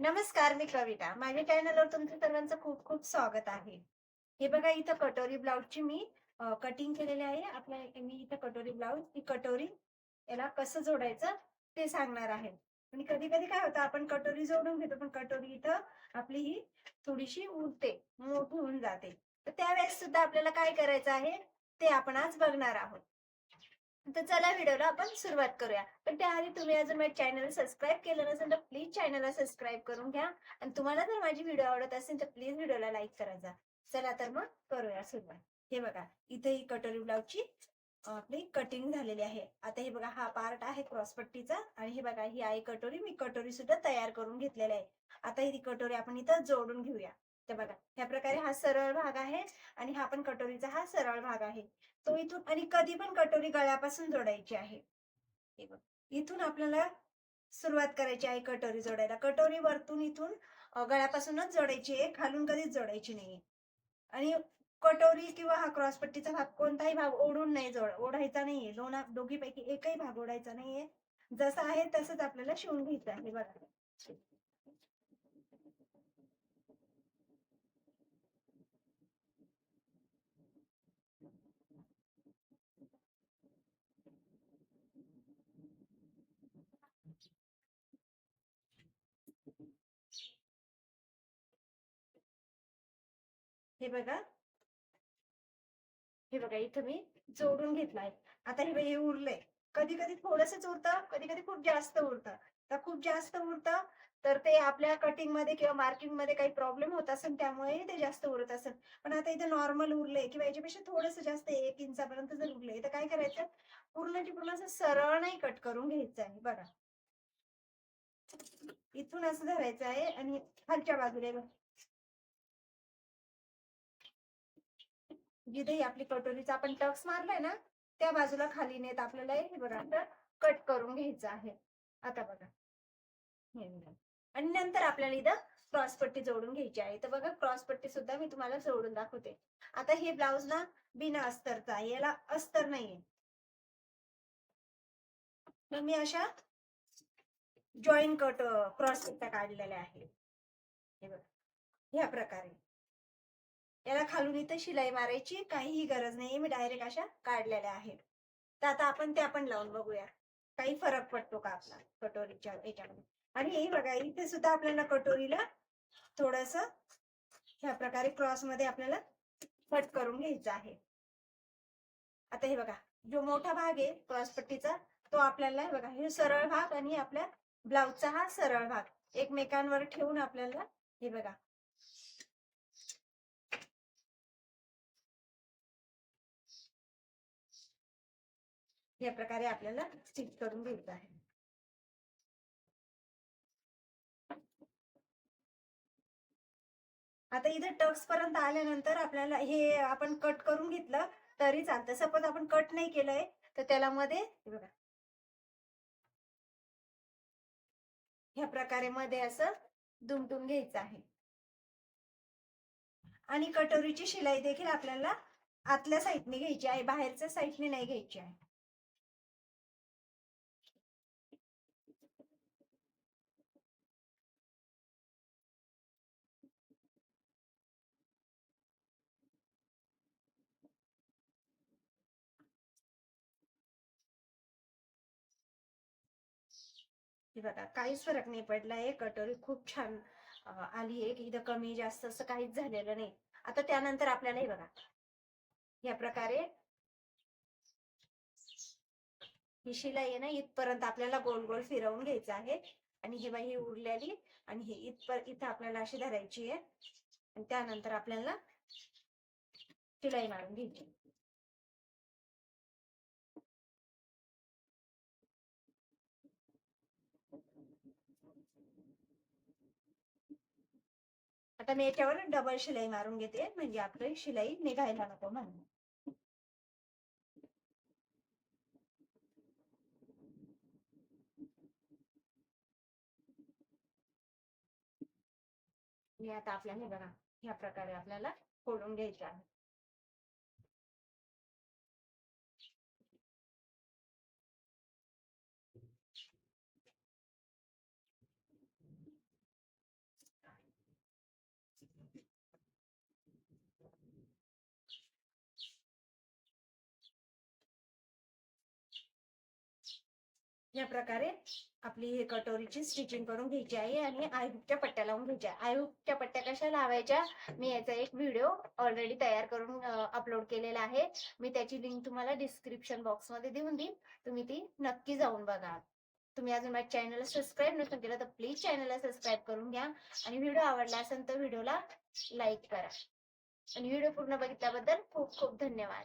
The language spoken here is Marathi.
नमस्कार मी कविता. माझ्या चॅनलवर तुमचं सर्वांचं खूप खूप स्वागत आहे. हे बघा इथं कटोरी ब्लाऊजची मी कटिंग केलेली आहे. आपल्या मी इथं कटोरी ब्लाऊज ही कटोरी याला कसं जोडायचं ते सांगणार आहे. आणि कधी कधी काय होतं आपण कटोरी जोडून घेतो पण कटोरी इथं आपली ही थोडीशी उडते मोठी होऊन जाते. तर त्यावेळेस सुद्धा आपल्याला काय करायचं आहे ते आपण आज बघणार आहोत. तर चला व्हिडिओला आपण सुरुवात करूया. पण त्याआधी तुम्ही अजून माझ्या चॅनल सबस्क्राईब केलं नसेल तर प्लीज चॅनलला सबस्क्राईब करून घ्या. आणि तुम्हाला जर माझी व्हिडिओ आवडत असेल तर प्लीज व्हिडिओला लाईक करायचा चला तर मग करूया सुरुवात. हे बघा इथे ही कटोरी ब्लाउजची आपली कटिंग झालेली आहे. आता हे बघा हा पार्ट आहे क्रॉसपट्टीचा आणि हे बघा ही आहे कटोरी मी कटोरी सुद्धा तयार करून घेतलेली आहे. आता ही कटोरी आपण इथं जोडून घेऊया. तर बघा ह्या प्रकारे हा सरळ भाग आहे आणि हा पण कटोरीचा हा सरळ भाग आहे. तो इथून आणि कधी पण कटोरी गळ्यापासून जोडायची आहे. हे बघ इथून आपल्याला सुरुवात करायची आहे कटोरी जोडायला. कटोरी वरतून इथून गळ्यापासूनच जोडायची आहे खालून कधीच जोडायची नाहीये. आणि कटोरी किंवा हा क्रॉसपट्टीचा भाग कोणताही भाग ओढून नाही जोड ओढायचा नाहीये. दोन दोघीपैकी एकही भाग ओढायचा नाहीये. जसं आहे तसंच आपल्याला शिवून घ्यायचं आहे. बघा. हे बघा. हे बघा इथं मी जोडून घेतलाय. आता हे बघा हे उरलंय. कधी कधी थोडंसंच उरतं कधी कधी खूप जास्त उरतं. तर खूप जास्त उरतं तर ते आपल्या कटिंगमध्ये किंवा मार्किंगमध्ये काही प्रॉब्लेम होत असेल त्यामुळे ते जास्त उरत असेल. पण आता इथे नॉर्मल उरले किंवा याच्यापेक्षा थोडस जास्त एक इंचापर्यंत जर उरले तर काय करायचं? पूर्णची पूर्ण असं सरळ नाही कट करून घ्यायचं आहे बघा इथून असं धरायचं आहे आणि खालच्या बाजूला जिथे आपली कटोरीचा आपण टक्स मारलाय ना त्या बाजूला खाली नेत आपल्याला हे बघा आता कट करून घ्यायचं आहे. आता बघा. हे आणि नंतर आपल्याला इथं क्रॉसपट्टी जोडून घ्यायची आहे. तर बघा क्रॉसपट्टी सुद्धा मी तुम्हाला जोडून दाखवते. आता हे ब्लाऊज ना बिना अस्तरचा आहे. याला अस्तर नाहीये. तर मी अशा जॉईन कट क्रॉस काढलेल्या आहे हे बघा. ह्या प्रकारे. याला खालून इथं शिलाई मारायची काहीही गरज नाहीये मी डायरेक्ट अशा काढलेल्या आहेत. तर आता आपण त्या पण लावून बघूया. काही फरक पडतो का आपला कटोरीच्या याच्यामध्ये? आणि हे बघा इथे सुद्धा आपल्याला कटोरीला थोडस ह्या प्रकारे क्रॉसमध्ये आपल्याला कट करून घ्यायचं आहे. आता हे बघा जो मोठा भाग आहे क्रॉस पट्टीचा तो आपल्याला हे बघा हे सरळ भाग आणि आपल्या ब्लाउजचा हा सरळ भाग. एकमेकांवर ठेवून आपल्याला हे बघा या प्रकारे आपल्याला स्टिच करून घ्यायचं आहे. आता इथे टक्स पर्यंत आल्यानंतर आपल्याला हे आपण कट करून घेतलं तरी चालतं. सपोज आपण कट नाही केलंय तर त्याला मध्ये बघा. ह्या प्रकारे मध्ये असं दुमटून घ्यायचं आहे. आणि कटोरीची शिलाई देखील आपल्याला आतल्या साईडने घ्यायची आहे बाहेरच्या साईडने नाही घ्यायची आहे. हे बघा काहीच फरक नाही पडलाय कटोरी खूप छान आली आहे. की इथं कमी जास्त असं काहीच झालेलं नाही. आता त्यानंतर आपल्याला हे बघा. या प्रकारे ही शिलाई आहे ना इथपर्यंत आपल्याला गोल गोल फिरवून घ्यायचं आहे. आणि ही बाई ही उरलेली आणि ही इथपर इथं आपल्याला अशी धरायची आहे. आणि त्यानंतर आपल्याला शिलाई मारून घ्यायची आता मी याच्यावर डबल शिलाई मारून घेते म्हणजे आपली शिलाई निघायला नको म्हणून. मी आता आपल्याला बघा ह्या प्रकारे आपल्याला फोडून घ्यायचं आहे. या प्रकारे आपली हे कटोरीची स्टिचिंग करून घ्यायची आहे आणि आयहुकच्या पट्ट्या लावून घ्यायच्या आयहुकच्या पट्ट्या कशा लावायच्या? मी याचा एक व्हिडिओ ऑलरेडी तयार करून अपलोड केलेला आहे. मी त्याची लिंक तुम्हाला डिस्क्रिप्शन बॉक्समध्ये देऊन देईन. तुम्ही ती नक्की जाऊन बघा. तुम्ही अजून माझ्या चॅनलला सबस्क्राईब नसून केलं तर प्लीज चॅनलला सबस्क्राईब करून घ्या. आणि व्हिडिओ आवडला असेल तर व्हिडिओला लाईक करा. आणि व्हिडिओ पूर्ण बघितल्याबद्दल खूप खूप धन्यवाद.